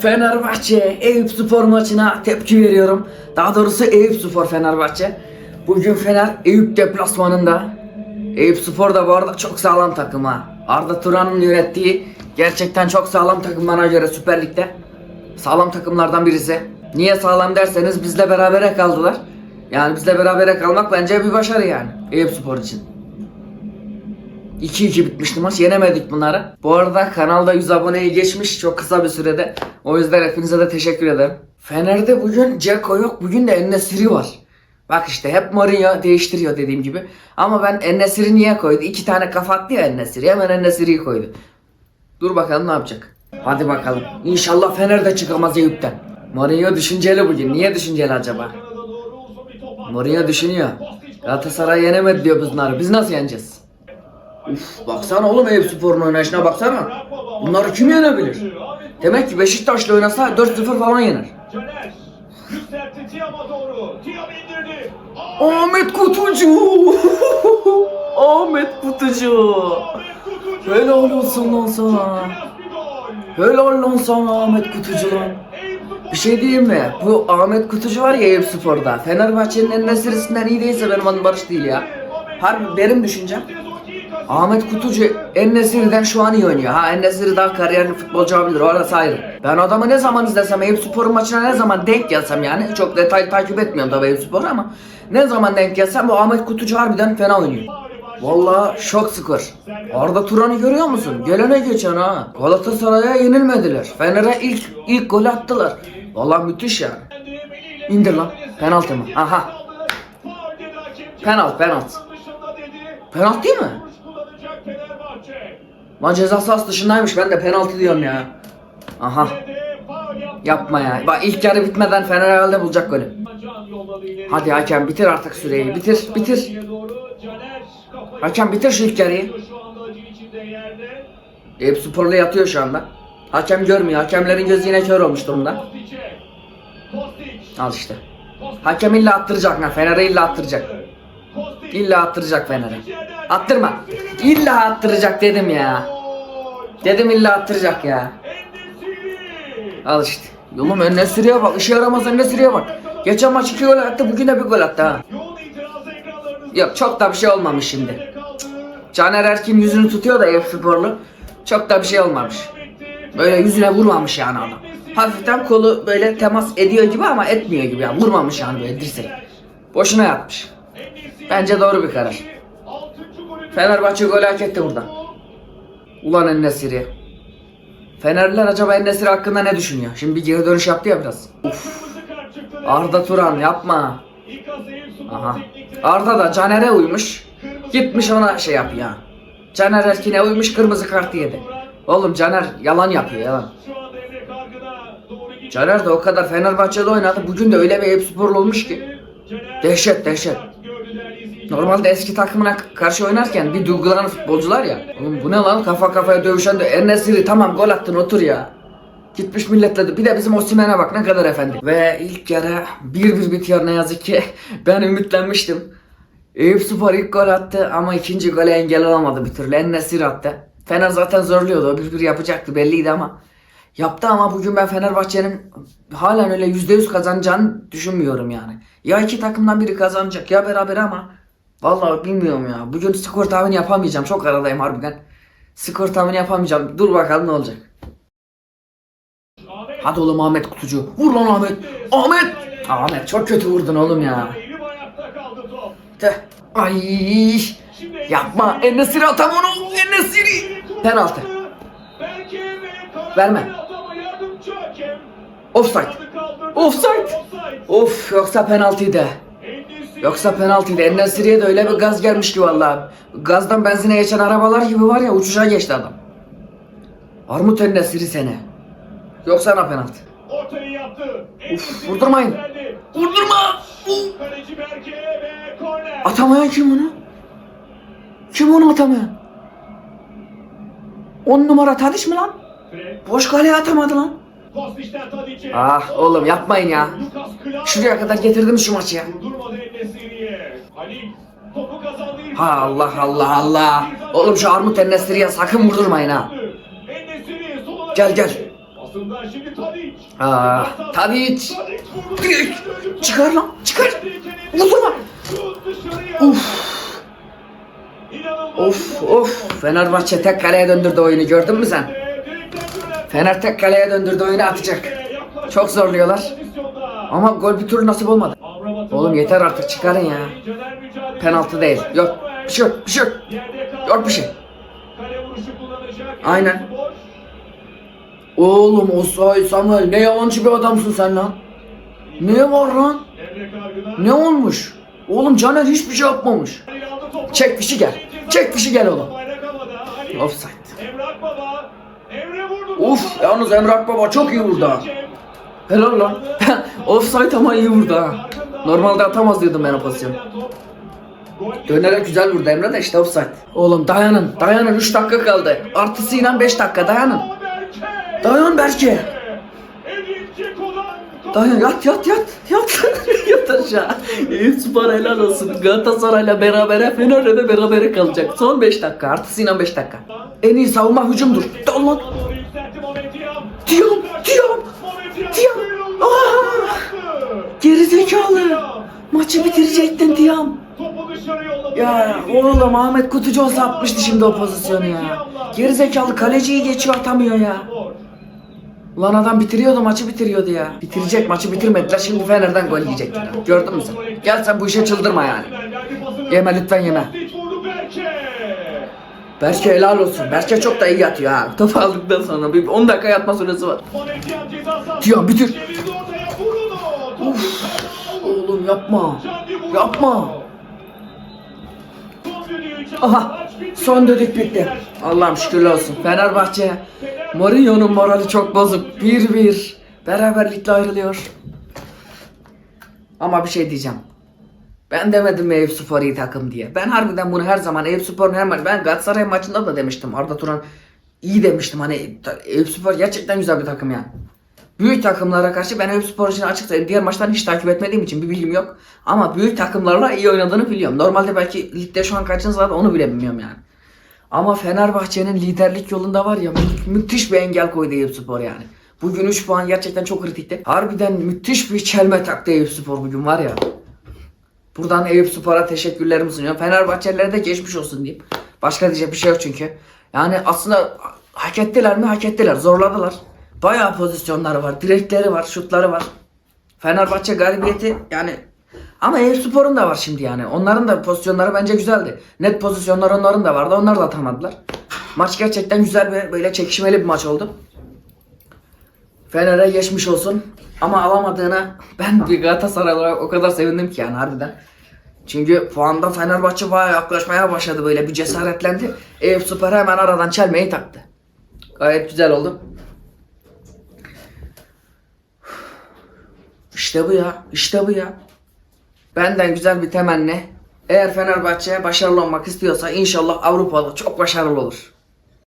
Fenerbahçe Eyüp Spor maçına tepki veriyorum. Daha doğrusu Eyüp Spor Fenerbahçe. Bugün Fener Eyüp deplasmanında. Eyüp Spor da bu arada çok sağlam takım ha. Arda Turan'ın yönettiği gerçekten çok sağlam takım bana göre Süper Lig'de. Sağlam takımlardan birisi. Niye sağlam derseniz bizle berabere kaldılar. Yani bizle berabere kalmak bence bir başarı yani Eyüp Spor için. 2-2 bitmişti maç. Yenemedik bunları. Bu arada kanalda 100 aboneyi geçmiş çok kısa bir sürede. O yüzden hepinize de teşekkür ederim. Fener'de bugün Ceko yok. Bugün de Ennesiri var. Bak işte hep Mourinho değiştiriyor dediğim gibi. Ama ben Ennesiri niye koydu? İki tane kafa attı ya Ennesiri. Hemen Ennesiri'yi koydu. Dur bakalım ne yapacak. Hadi bakalım. İnşallah Fener de çıkamaz Eyüp'ten. Mourinho düşünceli bugün. Niye düşünceli acaba? Mourinho düşünüyor. Galatasaray yenemedi diyor bunları. Biz nasıl yeneceğiz? Uf, baksana oğlum Eyüp Spor'un oynayışına baksana. Bunları kim yenebilir? Demek ki Beşiktaş'la oynasa 4-0 falan yener. Ahmet Kutucu! Ahmet Kutucu! Helal olsun lan sana. Helal lan sana Ahmet Kutucu lan. Bir şey diyeyim mi? Bu Ahmet Kutucu var ya Eyüp Spor'da. Fenerbahçe'nin en iyi değilse benim adım Barış değil ya. Harbi benim düşüncem. Ahmet Kutucu Ennesiri'den şu an iyi oynuyor. Ha Ennesiri daha kariyerli futbolcu olabilir. Orası ayrı. Ben adamı ne zaman izlesem Eyüp Spor'un maçına ne zaman denk gelsem yani çok detaylı takip etmiyorum tabii Eyüp Spor'u ama ne zaman denk gelsem bu Ahmet Kutucu harbiden fena oynuyor. Vallahi şok skor. Arda Turan'ı görüyor musun? Gelene geçen ha. Galatasaray'a yenilmediler. Fener'e ilk ilk gol attılar. Vallahi müthiş yani. İndir lan. Penaltı mı? Aha. Penaltı, penaltı. Penaltı değil mi? Lan ceza sahası dışındaymış ben de penaltı diyorum ya. Aha yapma ya. Bak ilk yarı bitmeden Fener herhalde bulacak golü. Hadi hakem bitir artık süreyi. Bitir bitir. Hakem bitir şu ilk yarıyı. Eyüp Spor'la yatıyor şu anda. Hakem görmüyor. Hakemlerin gözü yine kör olmuş durumda. Al işte. Hakem illa attıracak lan. Fener'e illa attıracak. İlla attıracak Fener'e. Attırma. İlla attıracak dedim ya. Dedim illa attıracak ya. Al işte. Yolum önüne sürüye bak. Işığı yaramaz önüne sürüye bak. Geçen maç iki gol attı. Bugün de bir gol attı ha. Yok çok da bir şey olmamış şimdi. Caner Erkin yüzünü tutuyor da Eyüp Sporlu. Çok da bir şey olmamış. Böyle yüzüne vurmamış yani adam. Hafiften kolu böyle temas ediyor gibi ama etmiyor gibi yani. Vurmamış yani böyle dirsek. Boşuna yatmış. Bence doğru bir karar. Fenerbahçe golü hak etti burada. Ulan Ennesiri. Fenerliler acaba Ennesiri hakkında ne düşünüyor? Şimdi bir geri dönüş yaptı ya biraz. Çıktı. Arda Turan yapma. Aha. Arda da Caner'e uymuş. Gitmiş ona şey yap ya. Caner Erkin'e uymuş kırmızı kart yedi. Oğlum Caner yalan yapıyor yalan. Caner de o kadar Fenerbahçe'de oynadı. Bugün de öyle bir Eyüp Sporlu olmuş ki. Dehşet dehşet. Normalde eski takımına karşı oynarken bir duygulanan futbolcular ya. Oğlum bu ne lan kafa kafaya dövüşen de Enesiri tamam gol attın otur ya. Gitmiş milletle bir de bizim Osimhen'e bak ne kadar efendi. Ve ilk yarı 1-1 bitiyor ne yazık ki. Ben ümitlenmiştim. Eyüp Spor ilk gol attı ama ikinci gole engel olamadı bir türlü. Enesiri attı. Fener zaten zorluyordu. O 1-1 yapacaktı belliydi ama. Yaptı ama bugün ben Fenerbahçe'nin halen öyle %100 kazanacağını düşünmüyorum yani. Ya iki takımdan biri kazanacak ya beraber ama Vallahi bilmiyorum ya. Bugün skor tahmini yapamayacağım. Çok aradayım harbiden. Skor tahmini yapamayacağım. Dur bakalım ne olacak. Hadi oğlum Ahmet Kutucu. Vur lan Ahmet. Ahmet. Ahmet çok kötü vurdun oğlum ya. Ay. Yapma. Enesiri atam onu. Enesiri. Penaltı. Verme. Offside. Offside. Of yoksa penaltıydı. Yoksa penaltıydı. Enesiri'ye de öyle bir gaz gelmiş ki vallahi. Gazdan benzine geçen arabalar gibi var ya uçuşa geçti adam. Armut Enesiri seni. Yok sana penaltı. Ortayı yaptı. Endesiri vurdurmayın. Vurdurma. Kaleci Berke ve korner. Atamayan kim onu? Kim onu atamayan? On numara Tadiş mi lan? Boş kaleye atamadı lan. Ah oğlum yapmayın ya. Şuraya kadar getirdim şu maçı ya. Ha Allah Allah Allah. Oğlum şu Armut Ennesiri'ye sakın vurdurmayın ha. Gel, gel. Aa. Direkt. Çıkar lan, çıkar. Vurdu Vurdurma. Uf. Of of. Fenerbahçe tek kaleye döndürdü oyunu gördün mü sen? Fener tek kaleye döndürdü oyunu atacak. Çok zorluyorlar. Ama gol bir türlü nasip olmadı. Oğlum yeter artık çıkarın ya. Penaltı değil. Yok. Bir şey yok. Bir şey yok. Yok bir şey. Aynen. Oğlum Osay Samuel ne yalancı bir adamsın sen lan. Ne var lan? Ne olmuş? Oğlum Caner hiçbir şey yapmamış. Çek fişi gel. Çek fişi gel oğlum. Offside. Emre Akbaba. Emre vurdu. Uf yalnız Emre Akbaba çok iyi vurdu ha. Helal lan. Offside ama iyi vurdu ha. Normalde atamaz diyordum ben o pozisyonu. Dönerek güzel vurdu Emre de işte offside. Oğlum dayanın. Dayanın 3 dakika kaldı. Artısıyla 5 dakika dayanın. Dayan Berke. Dayan yat yat yat yat yat aşağı. Eyüp Spor helal olsun. Galatasaray'la berabere Fener'le de berabere kalacak. Son 5 dakika artısıyla 5 dakika. En iyi savunma hücumdur. Dal Diyam. Diyam. sıyrıldı. Aa! Gerizekalı. Maçı bitirecektin yolladı. Ya oğlum Ahmet Kutucu olsa atmıştı şimdi o pozisyonu ya. Gerizekalı kaleciyi geçiyor atamıyor ya. Ulan adam bitiriyordu maçı bitiriyordu ya. Bitirecek maçı bitirmediler şimdi Fener'den gol yiyecekler. Gördün mü sen? Gel sen bu işe çıldırma yani. Yeme lütfen yeme. Berke. Helal olsun. Berke çok da iyi yatıyor ha. Topu aldıktan sonra bir 10 dakika yatma süresi var. Diyam, bitir. Aldı. Oğlum yapma. Yapma. Aha son düdük bitti. Allah'ım şükürler olsun. Fenerbahçe Mourinho'nun morali çok bozuk. 1-1. Beraberlikle ayrılıyor. Ama bir şey diyeceğim. Ben demedim mi Eyüp Spor iyi takım diye. Ben harbiden bunu her zaman Eyüp Spor'un her maç ben Galatasaray maçında da demiştim. Arda Turan iyi demiştim. Hani Eyüp Spor gerçekten güzel bir takım yani. Büyük takımlara karşı ben Eyüp Spor için açık söyleyeyim. Diğer maçlarını hiç takip etmediğim için bir bilgim yok. Ama büyük takımlarla iyi oynadığını biliyorum. Normalde belki ligde şu an kaçıncı sırada onu bile bilmiyorum yani. Ama Fenerbahçe'nin liderlik yolunda var ya mü- müthiş bir engel koydu Eyüp Spor yani. Bugün 3 puan gerçekten çok kritikti. Harbiden müthiş bir çelme taktı Eyüp Spor bugün var ya. Buradan Eyüp Spor'a teşekkürlerimi sunuyorum. Fenerbahçelilere de geçmiş olsun diyeyim. Başka diyecek bir şey yok çünkü. Yani aslında hak ettiler mi? Hak ettiler. Zorladılar. Bayağı pozisyonları var. Direkleri var. Şutları var. Fenerbahçe galibiyeti yani ama Eyüp Spor'un da var şimdi yani. Onların da pozisyonları bence güzeldi. Net pozisyonlar onların da vardı. Onlar da atamadılar. Maç gerçekten güzel ve böyle çekişmeli bir maç oldu. Fener'e geçmiş olsun. Ama alamadığına ben bir Galatasaray olarak o kadar sevindim ki yani harbiden. Çünkü puanda Fenerbahçe bayağı yaklaşmaya başladı böyle bir cesaretlendi. Eyüp Spor hemen aradan çelmeyi taktı. Gayet güzel oldu. İşte bu ya. işte bu ya. Benden güzel bir temenni. Eğer Fenerbahçe başarılı olmak istiyorsa inşallah Avrupa'da çok başarılı olur.